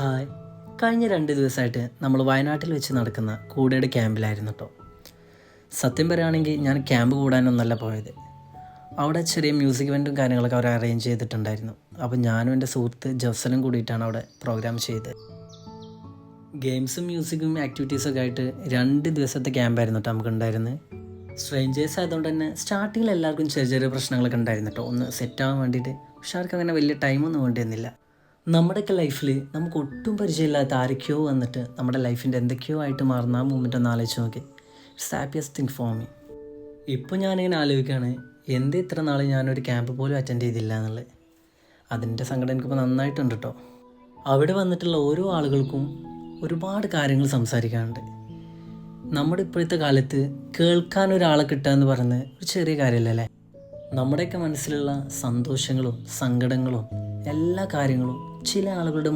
Hi. കഴിഞ്ഞ രണ്ട് ദിവസമായിട്ട് നമ്മൾ വയനാട്ടിൽ വെച്ച് നടക്കുന്ന കൂടയുടെ ക്യാമ്പിലായിരുന്നു കേട്ടോ സത്യം പറയുകയാണെങ്കിൽ ഞാൻ ക്യാമ്പ് കൂടാനൊന്നല്ല പോയത്. അവിടെ ചെറിയ മ്യൂസിക് ഇവന്റും കാര്യങ്ങളൊക്കെ അവർ അറേഞ്ച് ചെയ്തിട്ടുണ്ടായിരുന്നു. അപ്പോൾ ഞാനും എന്റെ സുഹൃത്ത് ജഫ്സലും കൂടിയിട്ടാണ് അവിടെ പ്രോഗ്രാം ചെയ്തത്. ഗെയിംസും മ്യൂസിക്കും ആക്ടിവിറ്റീസൊക്കെ ആയിട്ട് രണ്ട് ദിവസത്തെ ക്യാമ്പായിരുന്നു കേട്ടോ നമുക്കുണ്ടായിരുന്നത് സ്ട്രേഞ്ചേഴ്സ് ആയതുകൊണ്ട് തന്നെ സ്റ്റാർട്ടിങ്ങിൽ എല്ലാവർക്കും ചെറിയ ചെറിയ പ്രശ്നങ്ങളൊക്കെ ഉണ്ടായിരുന്നു കേട്ടോ ഒന്ന് സെറ്റ് ആവാൻ വേണ്ടിയിട്ട് പക്ഷെ ആർക്കും അങ്ങനെ വലിയ ടൈമൊന്നും വേണ്ടിയിരുന്നില്ല. നമ്മുടെയൊക്കെ ലൈഫിൽ നമുക്ക് ഒട്ടും പരിചയമില്ലാത്ത ആരൊക്കെയോ വന്നിട്ട് നമ്മുടെ ലൈഫിന്റെ എന്തൊക്കെയോ ആയിട്ട് മാറുന്ന ആ മൂമെന്റ് ഒന്ന് ആലോചിച്ച് നോക്കി. It's happiest thing for me ഇപ്പോൾ ഞാനിങ്ങനെ ആലോചിക്കുകയാണ് എന്ത് ഇത്ര നാൾ ഞാനൊരു ക്യാമ്പ് പോലും അറ്റൻഡ് ചെയ്തില്ല എന്നുള്ളത്? അതിന്റെ സങ്കടം എനിക്കിപ്പോൾ നന്നായിട്ടുണ്ട് കേട്ടോ അവിടെ വന്നിട്ടുള്ള ഓരോ ആളുകൾക്കും ഒരുപാട് കാര്യങ്ങൾ സംസാരിക്കാനുണ്ട്. നമ്മുടെ ഇപ്പോഴത്തെ കാലത്ത് കേൾക്കാൻ ഒരാളെ കിട്ടുക എന്ന് പറയുന്നത് ഒരു ചെറിയ കാര്യമല്ലല്ലേ നമ്മുടെയൊക്കെ മനസ്സിലുള്ള സന്തോഷങ്ങളും സങ്കടങ്ങളും എല്ലാ കാര്യങ്ങളും ചില ആളുകളുടെ